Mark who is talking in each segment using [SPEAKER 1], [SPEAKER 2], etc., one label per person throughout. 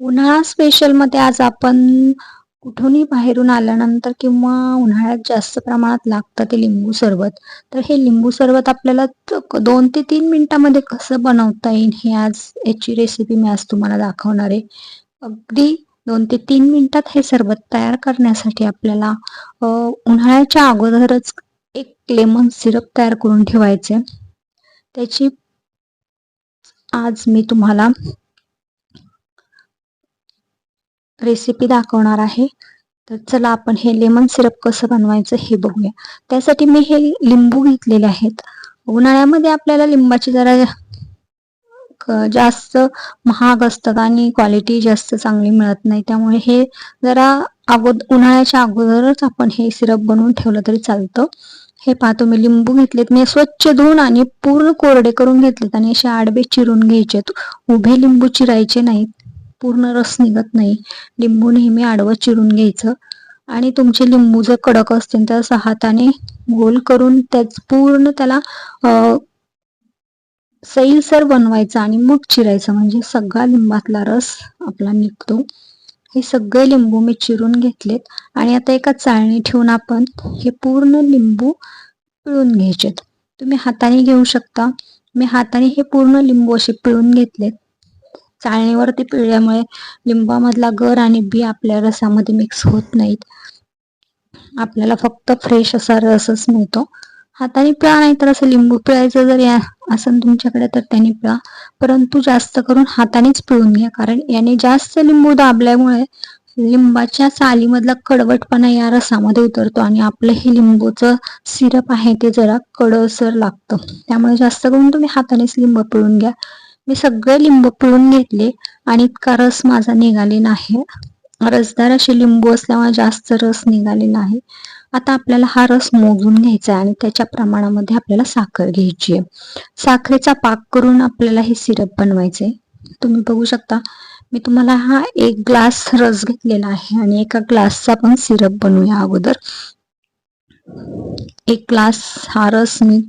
[SPEAKER 1] उन्हाळा स्पेशलमध्ये आज आपण कुठूनही बाहेरून आल्यानंतर किंवा उन्हाळ्यात जास्त प्रमाणात लागतं ते लिंबू सरबत तर हे लिंबू सरबत आपल्याला दोन ते तीन मिनिटामध्ये कसं बनवता येईल हे आज याची रेसिपी मी आज तुम्हाला दाखवणार आहे. अगदी दोन ते तीन मिनिटात हे सरबत तयार करण्यासाठी आपल्याला उन्हाळ्याच्या अगोदरच एक लेमन सिरप तयार करून ठेवायचे. त्याची आज मी तुम्हाला रेसिपी दाखवणार आहे. तर चला आपण हे लेमन सिरप कसं बनवायचं हे बघूया. त्यासाठी मी हे लिंबू घेतलेले आहेत. उन्हाळ्यामध्ये आपल्याला लिंबाची जरा जास्त महाग असतात आणि क्वालिटी जास्त चांगली मिळत नाही. त्यामुळे हे जरा अगोद उन्हाळ्याच्या अगोदरच आपण हे सिरप बनवून ठेवलं तरी चालतं. हे पाहतो मी लिंबू घेतलेत. मी स्वच्छ धुवून आणि पूर्ण कोरडे करून घेतलेत आणि असे आडबे चिरून घ्यायचे उभे लिंबू चिरायचे नाहीत. पूर्ण रस निघत नाही. लिंबू नेहमी आडवं चिरून घ्यायचं. आणि तुमचे लिंबू जर कडक असतील तर असं हाताने गोल करून त्याच पूर्ण त्याला सैलसर बनवायचं आणि मग चिरायचं. म्हणजे सगळा लिंबातला रस आपला निघतो. हे सगळे लिंबू मी चिरून घेतलेत. आणि आता एका चाळणी ठेवून आपण हे पूर्ण लिंबू पिळून घ्यायचे तुम्ही हाताने घेऊ शकता. मी हाताने हे पूर्ण लिंबू असे पिळून घेतलेत. चाळणीवरती पिळल्यामुळे लिंबामधला गर आणि बी आपल्या रसामध्ये मिक्स होत नाहीत. आपल्याला फक्त फ्रेश असा रसच मिळतो. हाताने पिळा नाही तर असं लिंबू पिळायचं जर या असं तुमच्याकडे तर त्याने पिळा. परंतु जास्त करून हातानेच पिळून घ्या. कारण याने जास्त लिंबू दाबल्यामुळे लिंबाच्या सालीमधला कडवटपणा या रसामध्ये उतरतो आणि आपलं हे लिंबूचं सिरप आहे ते जरा कडसर लागतं. त्यामुळे जास्त करून तुम्ही हातानेच लिंबू पिळून घ्या. मी सगळे लिंबू पिळून घेतले आणि इतका रस माझा निघालेला आहे रसदार असे लिंबू असल्यामुळे जास्त रस निघालेला आहे आता आपल्याला हा रस मोजून घ्यायचा आहे आणि त्याच्या प्रमाणामध्ये आपल्याला साखर घ्यायची आहे. साखरेचा पाक करून आपल्याला हे सिरप बनवायचे तुम्ही बघू शकता मी तुम्हाला हा एक ग्लास रस घेतलेला आहे आणि एका ग्लासचा पण सिरप बनवूया अगोदर. एक ग्लास हा रस मी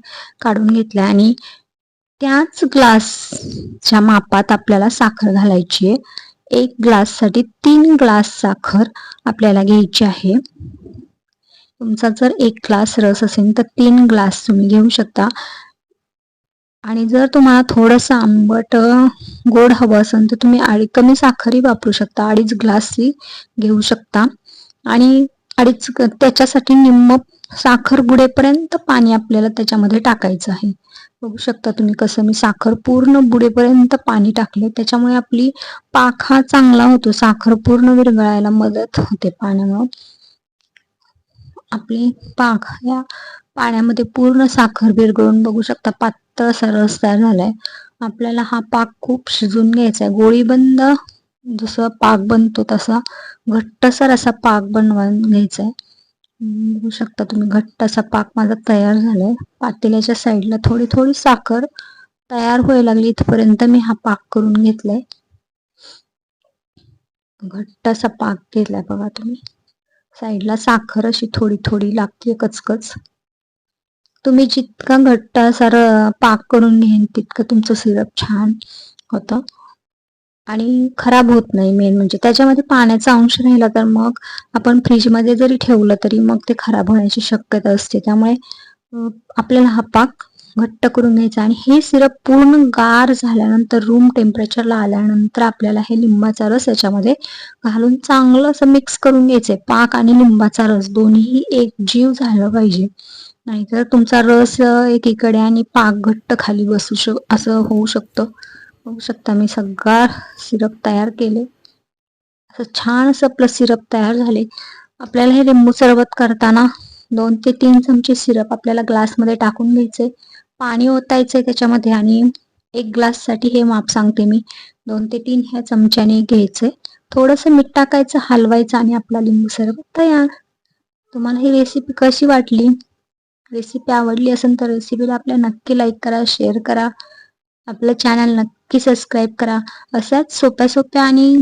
[SPEAKER 1] काढून घेतला आणि त्याच ग्लासच्या मापात आपल्याला साखर घालायची आहे. एक ग्लाससाठी तीन ग्लास साखर आपल्याला घ्यायची आहे. तुमचा जर एक ग्लास रस असेल तर तीन ग्लास तुम्ही घेऊ शकता. आणि जर तुम्हाला थोडंसं आंबट गोड हवं असेल तर तुम्ही अडी कमी साखरही वापरू शकता. अडीच ग्लासही घेऊ शकता. आणि अडीच त्याच्यासाठी निम्म साखर गुडेपर्यंत पाणी आपल्याला त्याच्यामध्ये टाकायचं आहे. बघू शकता तुम्ही कसं मी साखर पूर्ण बुडेपर्यंत पाणी टाकले त्याच्यामुळे आपली पाक हा चांगला होतो. साखर पूर्ण विरघळायला मदत होते पाण्यामुळे. आपली पाक या पाण्यामध्ये पूर्ण साखर विरघळून बघू शकता पातळ असा रस तयार झालाय. आपल्याला हा पाक खूप शिजून घ्यायचा आहे गोळीबंद जसं पाक बनतो तसा घट्टसर असा पाक बनवून घ्यायचा आहे बघू शकता तुम्ही घट्ट असा पाक माझा तयार झालाय. पातेल्याच्या साईडला थोडी थोडी साखर तयार व्हायला लागली इथपर्यंत मी हा पाक करून घेतलाय. घट्ट असा पाक घेतलाय बघा तुम्ही. साईडला साखर अशी थोडी थोडी लागते कचकच. तुम्ही जितका घट्ट असा पाक करून घेईन तितकं तुमचं सिरप छान होतं. आणि खराब होत नाही मेन म्हणजे. त्याच्यामध्ये पाण्याचा अंश राहिला तर मग आपण फ्रीजमध्ये जरी ठेवलं तरी मग ते खराब होण्याची शक्यता असते. त्यामुळे आपल्याला हा पाक घट्ट करून घ्यायचा आणि हे सिरप पूर्ण गार झाल्यानंतर रूम टेम्परेचरला आल्यानंतर आपल्याला हे लिंबाचा रस याच्यामध्ये घालून चांगलं असं मिक्स करून घ्यायचंय पाक आणि लिंबाचा रस दोन्ही एक जीव झालं पाहिजे. नाहीतर तुमचा रस एकीकडे आणि पाक घट्ट खाली बसू शक असं होऊ शकतं. बघू शकता मी सगळा सिरप तयार केले. असं छान असं आपलं सिरप तयार झाले. आपल्याला हे लिंबू सरबत करताना दोन ते तीन चमचे सिरप आपल्याला ग्लासमध्ये टाकून घ्यायचे. पाणी ओतायचंय त्याच्यामध्ये आणि एक ग्लाससाठी हे माप सांगते मी. दोन ते तीन ह्या चमच्याने घ्यायचंय थोडंसं मीठ टाकायचं हलवायचं आणि आपला लिंबू सरबत तयार. तुम्हाला ही रेसिपी कशी वाटली? रेसिपी आवडली असेल तर रेसिपीला आपल्या नक्की लाईक करा शेअर करा. आपलं चॅनल नक्की सबस्क्राईब करा. अशाच सोप्या सोप्या आणि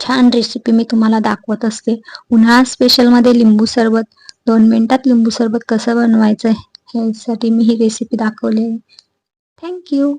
[SPEAKER 1] छान रेसिपी मी तुम्हाला दाखवत असते. उन्हाळा स्पेशलमध्ये लिंबू सरबत. दोन मिनिटात लिंबू सरबत कसं बनवायचं ह्यासाठी मी ही रेसिपी दाखवली थँक्यू